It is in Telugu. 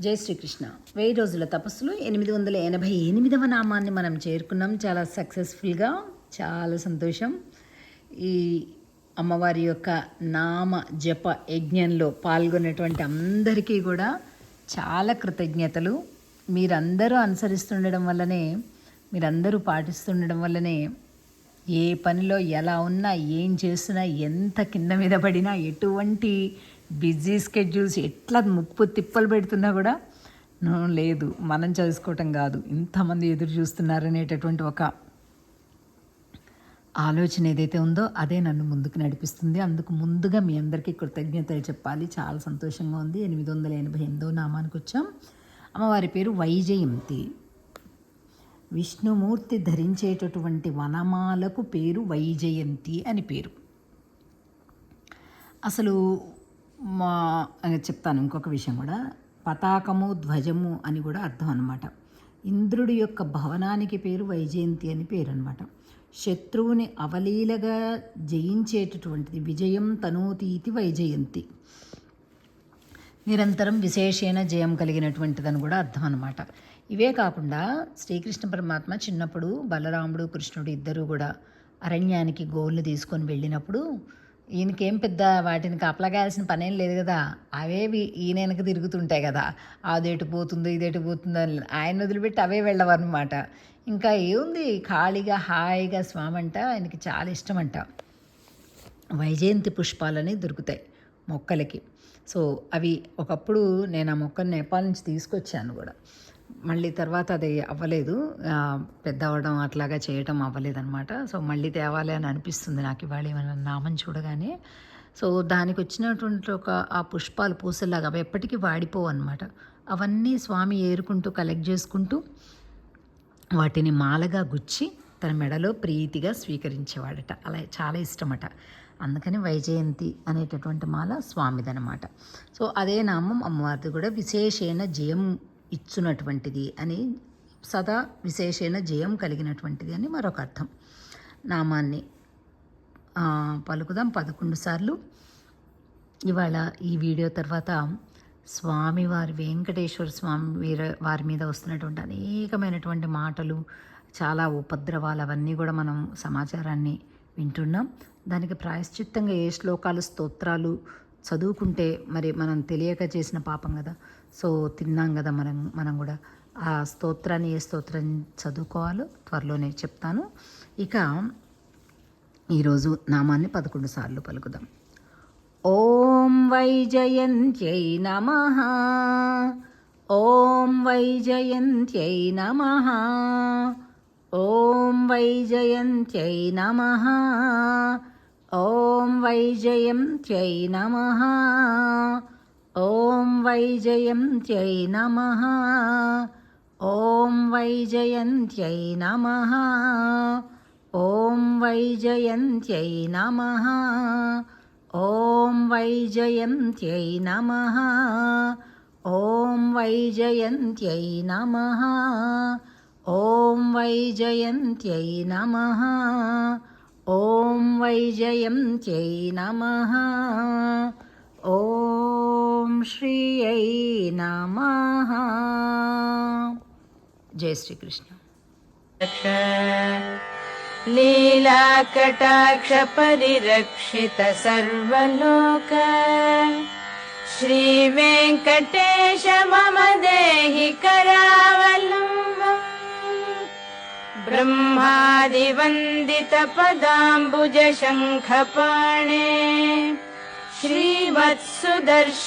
జై శ్రీకృష్ణ. వెయ్యి రోజుల తపస్సులో ఎనిమిది వందల ఎనభై ఎనిమిదవ నామాన్ని మనం చేరుకున్నాం. చాలా సక్సెస్ఫుల్గా చాలా సంతోషం. ఈ అమ్మవారి యొక్క నామ జప యజ్ఞంలో పాల్గొన్నటువంటి అందరికీ కూడా చాలా కృతజ్ఞతలు. మీరందరూ అనుసరిస్తుండడం వల్లనే మీరందరూ పాటిస్తుండడం వల్లనే ఏ పనిలో ఎలా ఉన్నా ఏం చేస్తున్నా ఎంత కింద మీద పడినా ఎటువంటి బిజీ స్కెడ్యూల్స్ ఎట్లా ముప్పు తిప్పలు పెడుతున్నా కూడా లేదు మనం చదువుకోవటం కాదు. ఇంతమంది ఎదురు చూస్తున్నారనేటటువంటి ఒక ఆలోచన ఏదైతే ఉందో అదే నన్ను ముందుకు నడిపిస్తుంది. అందుకు ముందుగా మీ అందరికీ కృతజ్ఞతలు చెప్పాలి. చాలా సంతోషంగా ఉంది. ఎనిమిది వందల ఎనభై ఎనిమిదో నామానికి వచ్చాం. అమ్మవారి పేరు వైజయంతి. విష్ణుమూర్తి ధరించేటటువంటి వనమాలకు పేరు వైజయంతి అని పేరు. అసలు మా అని చెప్తాను ఇంకొక విషయం కూడా. పతాకము ధ్వజము అని కూడా అర్థం అనమాట ఇంద్రుడి యొక్క భవనానికి పేరు వైజయంతి అని పేరు అనమాట శత్రువుని అవలీలగా జయించేటటువంటిది విజయం తనోతీతి వైజయంతి. నిరంతరం విశేషమైన జయం కలిగినటువంటిదని కూడా అర్థం అనమాట ఇవే కాకుండా శ్రీకృష్ణ పరమాత్మ చిన్నప్పుడు బలరాముడు కృష్ణుడు ఇద్దరు కూడా అరణ్యానికి గోళ్ళు తీసుకొని వెళ్ళినప్పుడు ఈయనకేం పెద్ద వాటిని కాపలాగాల్సిన పనేం లేదు కదా. అవేవి ఈయన వెనక తిరుగుతుంటాయి కదా. అదేటు పోతుందో ఇదేటు పోతుందో అని ఆయన వదిలిపెట్టి అవే వెళ్ళవన్నమాట. ఇంకా ఏముంది? ఖాళీగా హాయిగా స్వామి అంట ఆయనకి చాలా ఇష్టం అంట వైజయంతి పుష్పాలని దొరుకుతాయి మొక్కలకి. సో అవి ఒకప్పుడు నేను ఆ మొక్కను నేపాల్ నుంచి తీసుకొచ్చాను కూడా. మళ్ళీ తర్వాత అది అవ్వలేదు. పెద్ద అవ్వడం అట్లాగా చేయటం అవ్వలేదు అనమాట సో మళ్ళీ తేవాలి అని అనిపిస్తుంది నాకు ఇవాళ ఏమైనా నామం చూడగానే. సో దానికి వచ్చినటువంటి ఒక ఆ పుష్పాలు పూసల్లాగా అవి ఎప్పటికీ వాడిపోవు అనమాట అవన్నీ స్వామి ఏరుకుంటూ కలెక్ట్ చేసుకుంటూ వాటిని మాలగా గుచ్చి తన మెడలో ప్రీతిగా స్వీకరించేవాడట. అలా చాలా ఇష్టమట. అందుకని వైజయంతి అనేటటువంటి మాల స్వామిదనమాట సో అదే నామం అమ్మవారిది కూడా విశేషమైన జయం ఇచ్చునటువంటిది అని సదా విశేషమైన జయం కలిగినటువంటిది అని మరొక అర్థం. నామాన్ని పలుకుదాం పదకొండు సార్లు. ఇవాళ ఈ వీడియో తర్వాత స్వామివారి వెంకటేశ్వర స్వామి వీర వారి మీద వస్తున్నటువంటి అనేకమైనటువంటి మాటలు చాలా ఉపద్రవాలు అవన్నీ కూడా మనం సమాచారాన్ని వింటున్నాం. దానికి ప్రాయశ్చిత్తంగా ఏ శ్లోకాలు స్తోత్రాలు చదువుకుంటే మరి మనం తెలియక చేసిన పాపం కదా. సో తిన్నాం కదా మనం మనం కూడా. ఆ స్తోత్రాన్ని ఏ స్తోత్రం చదువుకోవాలో త్వరలోనే చెప్తాను. ఇక ఈరోజు నామాన్ని పదకొండు సార్లు పలుకుదాం. ఓం వైజయంత్యై నమ. ఓం వైజయంత్యై నమ. ఓం వైజయంత్యై నమ. ॐ वैजयन्त्यै नमः ॐ वैजयन्त्यै नमः ॐ वैजयन्त्यै नमः ॐ वैजयन्त्यै नमः ॐ वैजयन्त्यै नमः ॐ वैजयन्त्यै नमः ॐ वैजयन्त्यै नमः ॐ वैजयन्त्यै नमः। ॐ श्रियै नमः। जय श्रीकृष्ण। लीलाकटाक्षपरिरक्षित सर्वलोक। श्रीवेङ्कटेश मम देहि करा ब्रह्मादिवन्दितपदाम्बुजशङ्खपाणे श्रीवत्सुदर्श